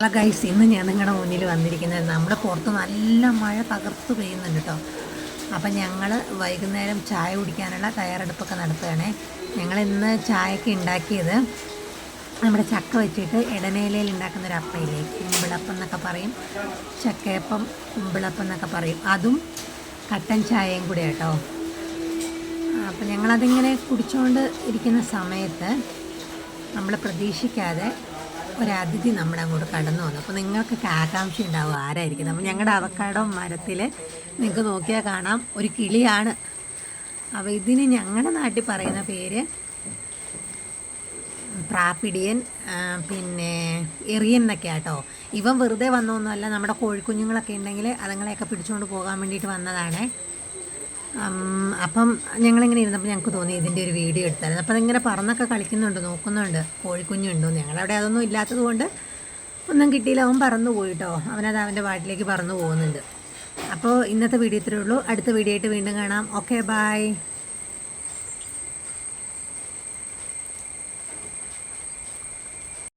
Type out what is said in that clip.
Hello guys ഇന്ന് ഞാൻ നിങ്ങളുടെ മുന്നിൽ വന്നിരിക്കുന്നത് നമ്മുടെ പുറത്ത് നല്ല മഴ തകർത്ത് പെയ്യുന്നുണ്ട് കേട്ടോ അപ്പം ഞങ്ങൾ വൈകുന്നേരം ചായ കുടിക്കാനുള്ള തയ്യാറെടുപ്പൊക്കെ നടത്തുകയാണേ. ഞങ്ങൾ ഇന്ന് ചായക്ക് ഉണ്ടാക്കിയത് നമ്മുടെ ചക്ക വെച്ചിട്ട് ഇടനേലയിൽ ഉണ്ടാക്കുന്ന ഒരു അപ്പയില്ലേ കുമ്പിളപ്പം എന്നൊക്കെ പറയും. ചക്കയപ്പം കുമ്പിളപ്പം എന്നൊക്കെ പറയും. അതും കട്ടൻ ചായയും കൂടെ കേട്ടോ അപ്പം ഞങ്ങളതിങ്ങനെ കുടിച്ചുകൊണ്ട് ഇരിക്കുന്ന സമയത്ത് നമ്മൾ പ്രതീക്ഷിക്കാതെ ഒരതിഥി നമ്മുടെ അങ്ങോട്ട് കടന്നു വന്നു. അപ്പോൾ നിങ്ങൾക്കൊക്കെ ആകാംക്ഷ ഉണ്ടാവും ആരായിരിക്കും. നമ്മൾ ഞങ്ങളുടെ അവക്കാടോ മരത്തിൽ നിങ്ങൾക്ക് നോക്കിയാൽ കാണാം. ഒരു കിളിയാണ്. അപ്പോൾ ഇതിന് ഞങ്ങളുടെ നാട്ടിൽ പറയുന്ന പേര് പ്രാപ്പിടിയൻ പിന്നെ എറിയൻ എന്നൊക്കെ ആട്ടോ ഇവൻ വെറുതെ വന്നൊന്നുമല്ല. നമ്മുടെ കോഴിക്കുഞ്ഞുങ്ങളൊക്കെ ഉണ്ടെങ്കിൽ അതുങ്ങളെയൊക്കെ പിടിച്ചുകൊണ്ട് പോകാൻ വേണ്ടിയിട്ട് വന്നതാണേ. അപ്പം ഞങ്ങളിങ്ങനെ ഇരുന്നപ്പോൾ ഞങ്ങൾക്ക് തോന്നി ഇതിന്റെ ഒരു വീഡിയോ എടുത്തായിരുന്നു. അപ്പോൾ അതിങ്ങനെ പറന്നൊക്കെ കളിക്കുന്നുണ്ട് നോക്കുന്നുണ്ട്. കോഴിക്കുഞ്ഞുണ്ടോ? ഞങ്ങളവിടെ അതൊന്നും ഇല്ലാത്തത് കൊണ്ട് ഒന്നും കിട്ടിയില്ല. അവൻ പറന്നു പോയിട്ടോ അവനത് അവന്റെ വാട്ടിലേക്ക് പറന്നു പോകുന്നുണ്ട്. അപ്പോൾ ഇന്നത്തെ വീഡിയോ ഇത്രയേ ഉള്ളൂ. അടുത്ത വീഡിയോ ആയിട്ട് വീണ്ടും കാണാം. Okay bye